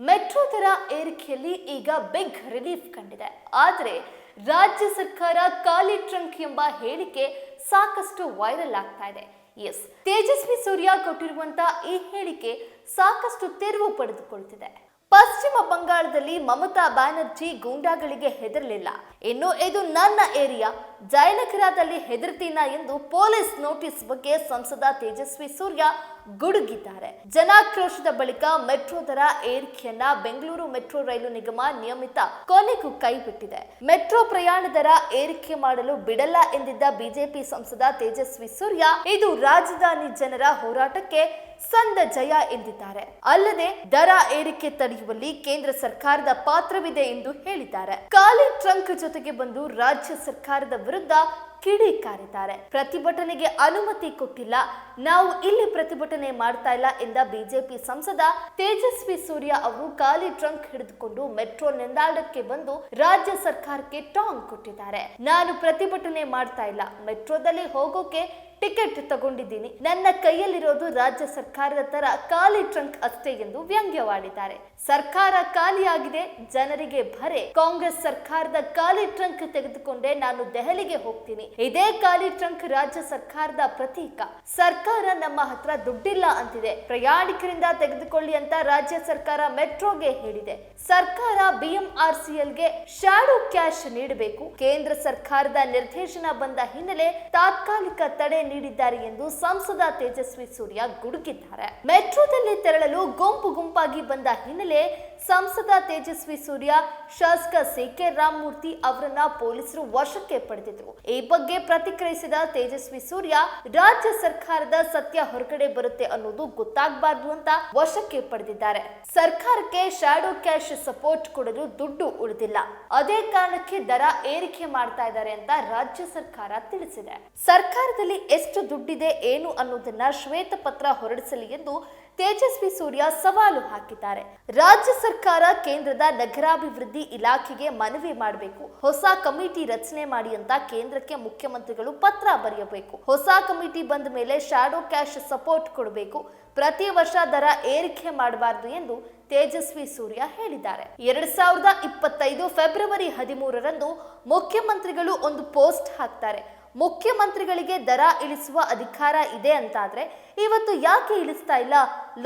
Metro ದರ ಏರಿಕೆಯಲ್ಲಿ ಈಗ big relief ಕಂಡಿದೆ. ಆದರೆ ರಾಜ್ಯ ಸರ್ಕಾರ ಖಾಲಿ ಟ್ರಂಕ್ ಎಂಬ ಹೇಳಿಕೆ ಸಾಕಷ್ಟು ವೈರಲ್ ಆಗ್ತಾ ಇದೆ. ಎಸ್, ತೇಜಸ್ವಿ ಸೂರ್ಯ ಕೊಟ್ಟಿರುವಂತಹ ಈ ಹೇಳಿಕೆ ಸಾಕಷ್ಟು ತೆರವು ಪಡೆದುಕೊಳ್ತಿದೆ. ಪಶ್ಚಿಮ ಬಂಗಾಳದಲ್ಲಿ ಮಮತಾ ಬ್ಯಾನರ್ಜಿ ಗೂಂಡಾಗಳಿಗೆ ಹೆದರಲಿಲ್ಲ. ಇನ್ನು ಇದು ನನ್ನ ಏರಿಯಾ ಜಯನಗರದಲ್ಲಿ ಹೆದರ್ತೀನ ಎಂದು ಪೊಲೀಸ್ ನೋಟಿಸ್ ಬಗ್ಗೆ ಸಂಸದ ತೇಜಸ್ವಿ ಸೂರ್ಯ ಗುಡುಗಿದ್ದಾರೆ. ಜನಾಕ್ರೋಶದ ಬಳಿಕ ಮೆಟ್ರೋ ದರ ಏರಿಕೆಯನ್ನ ಬೆಂಗಳೂರು ಮೆಟ್ರೋ ರೈಲು ನಿಗಮ ನಿಯಮಿತ ಕೊನೆಗೂ ಕೈಬಿಟ್ಟಿದೆ. ಮೆಟ್ರೋ ಪ್ರಯಾಣ ದರ ಏರಿಕೆ ಮಾಡಲು ಬಿಡಲ್ಲ ಎಂದಿದ್ದ ಬಿಜೆಪಿ ಸಂಸದ ತೇಜಸ್ವಿ ಸೂರ್ಯ, ಇದು ರಾಜಧಾನಿ ಜನರ ಹೋರಾಟಕ್ಕೆ ಸಂದ ಜಯ ಎಂದಿದ್ದಾರೆ. ಅಲ್ಲದೆ ದರ ಏರಿಕೆ ತಡೆಯುವಲ್ಲಿ ಕೇಂದ್ರ ಸರ್ಕಾರದ ಪಾತ್ರವಿದೆ ಎಂದು ಹೇಳಿದ್ದಾರೆ. ಖಾಲಿ ಟ್ರಂಕ್ ಜೊತೆಗೆ ಬಂದು ರಾಜ್ಯ ಸರ್ಕಾರದ ವಿರುದ್ಧ ಕಿಡಿಕಾರಿದ್ದಾರೆ ಪ್ರತಿಭಟನೆಗೆ ಅನುಮತಿ ಕೊಟ್ಟಿಲ್ಲ. ನಾವು ಇಲ್ಲಿ ಪ್ರತಿಭಟನೆ ಮಾಡ್ತಾ ಇಲ್ಲ ಎಂದ ಬಿಜೆಪಿ ಸಂಸದ ತೇಜಸ್ವಿ ಸೂರ್ಯ ಅವರು ಖಾಲಿ ಟ್ರಂಕ್ ಹಿಡಿದುಕೊಂಡು ಮೆಟ್ರೋ ನಿಲ್ದಾಣಕ್ಕೆ ಬಂದು ರಾಜ್ಯ ಸರ್ಕಾರಕ್ಕೆ ಟಾಂಗ್ ಕೊಟ್ಟಿದ್ದಾರೆ. ನಾನು ಪ್ರತಿಭಟನೆ ಮಾಡ್ತಾ ಇಲ್ಲ. ಮೆಟ್ರೋದಲ್ಲಿ ಹೋಗೋಕೆ ಟಿಕೆಟ್ ತಗೊಂಡಿದ್ದೀನಿ. ನನ್ನ ಕೈಯಲ್ಲಿರೋದು ರಾಜ್ಯ ಸರ್ಕಾರದ ತರ ಖಾಲಿ ಟ್ರಂಕ್ ಅಷ್ಟೇ ಎಂದು ವ್ಯಂಗ್ಯವಾಡಿದ್ದಾರೆ. ಸರ್ಕಾರ ಖಾಲಿಯಾಗಿದೆ, ಜನರಿಗೆ ಭರೆ. ಕಾಂಗ್ರೆಸ್ ಸರ್ಕಾರದ ಖಾಲಿ ಟ್ರಂಕ್ ತೆಗೆದುಕೊಂಡೆ ನಾನು ದೆಹಲಿಗೆ ಹೋಗ್ತೀನಿ. ಇದೇ ಖಾಲಿ ಟ್ರಂಕ್ ರಾಜ್ಯ ಸರ್ಕಾರದ ಪ್ರತೀಕ. ಸರ್ಕಾರ ನಮ್ಮ ಹತ್ರ ದುಡ್ಡಿಲ್ಲ ಅಂತಿದೆ. ಪ್ರಯಾಣಿಕರಿಂದ ತೆಗೆದುಕೊಳ್ಳಿ ಅಂತ ರಾಜ್ಯ ಸರ್ಕಾರ ಮೆಟ್ರೋಗೆ ಹೇಳಿದೆ. ಸರ್ಕಾರ ಬಿಎಂಆರ್ಸಿಎಲ್ಗೆ ಶಾಡೋ ಕ್ಯಾಶ್ ನೀಡಬೇಕು. ಕೇಂದ್ರ ಸರ್ಕಾರದ ನಿರ್ದೇಶನ ಬಂದ ಹಿನ್ನೆಲೆ ತಾತ್ಕಾಲಿಕ ತಡೆ ನೀಡಿದ್ದಾರೆ ಎಂದು ಸಂಸದ ತೇಜಸ್ವಿ ಸೂರ್ಯ ಗುಡುಗಿದ್ದಾರೆ. ಮೆಟ್ರೋದಲ್ಲಿ ತೆರಳಲು ಗುಂಪು ಗುಂಪಾಗಿ ಬಂದ ಹಿನ್ನೆಲೆ ಸಂಸದ ತೇಜಸ್ವಿ ಸೂರ್ಯ, ಶಾಸಕ ಸಿ ಕೆ ರಾಮಮೂರ್ತಿ ಅವರನ್ನ ಪೊಲೀಸರು ವಶಕ್ಕೆ ಪಡೆದಿದ್ರು. ಈ ಬಗ್ಗೆ ಪ್ರತಿಕ್ರಿಯಿಸಿದ ತೇಜಸ್ವಿ ಸೂರ್ಯ, ರಾಜ್ಯ ಸರ್ಕಾರದ ಸತ್ಯ ಹೊರಗಡೆ ಬರುತ್ತೆ ಅನ್ನೋದು ಗೊತ್ತಾಗಬಾರ್ದು ಅಂತ ವಶಕ್ಕೆ ಪಡೆದಿದ್ದಾರೆ. ಸರ್ಕಾರಕ್ಕೆ ಶಾಡೋ ಕ್ಯಾಶ್ ಸಪೋರ್ಟ್ ಕೊಡಲು ದುಡ್ಡು ಉಳಿದಿಲ್ಲ. ಅದೇ ಕಾರಣಕ್ಕೆ ದರ ಏರಿಕೆ ಮಾಡ್ತಾ ಇದ್ದಾರೆ ಅಂತ ರಾಜ್ಯ ಸರ್ಕಾರ ತಿಳಿಸಿದೆ. ಸರ್ಕಾರದಲ್ಲಿ ಎಷ್ಟು ದುಡ್ಡಿದೆ ಏನು ಅನ್ನೋದನ್ನ ಶ್ವೇತಪತ್ರ ಹೊರಡಿಸಲಿ ಎಂದು ತೇಜಸ್ವಿ ಸೂರ್ಯ ಸವಾಲು ಹಾಕಿದ್ದಾರೆ. ರಾಜ್ಯ ಸರ್ಕಾರ ಕೇಂದ್ರದ ನಗರಾಭಿವೃದ್ಧಿ ಇಲಾಖೆಗೆ ಮನವಿ ಮಾಡಬೇಕು. ಹೊಸ ಕಮಿಟಿ ರಚನೆ ಮಾಡಿ ಅಂತ ಕೇಂದ್ರಕ್ಕೆ ಮುಖ್ಯಮಂತ್ರಿಗಳು ಪತ್ರ ಬರೆಯಬೇಕು. ಹೊಸ ಕಮಿಟಿ ಬಂದ ಮೇಲೆ ಶಾಡೋ ಕ್ಯಾಶ್ ಸಪೋರ್ಟ್ ಕೊಡಬೇಕು. ಪ್ರತಿ ವರ್ಷ ದರ ಏರಿಕೆ ಮಾಡಬಾರದು ಎಂದು ತೇಜಸ್ವಿ ಸೂರ್ಯ ಹೇಳಿದ್ದಾರೆ. ಎರಡ್ ಸಾವಿರದ ಇಪ್ಪತ್ತೈದು ಫೆಬ್ರವರಿ ಹದಿಮೂರರಂದು ಮುಖ್ಯಮಂತ್ರಿಗಳು ಒಂದು ಪೋಸ್ಟ್ ಹಾಕ್ತಾರೆ. ಮುಖ್ಯಮಂತ್ರಿಗಳಿಗೆ ದರ ಇಳಿಸುವ ಅಧಿಕಾರ ಇದೆ ಅಂತಾದ್ರೆ ಇವತ್ತು ಯಾಕೆ ಇಳಿಸ್ತಾ ಇಲ್ಲ?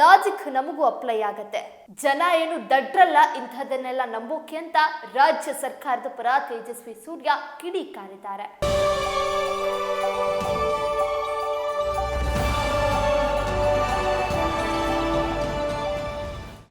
ಲಾಜಿಕ್ ನಮಗೂ ಅಪ್ಲೈ ಆಗತ್ತೆ. ಜನ ಏನು ದಡ್ರಲ್ಲ ಇಂಥದನ್ನೆಲ್ಲ ನಂಬೋಕೆ ಅಂತ ರಾಜ್ಯ ಸರ್ಕಾರದ ಪರ ತೇಜಸ್ವಿ ಸೂರ್ಯ ಕಿಡಿ ಕಾರಿದ್ದಾರೆ.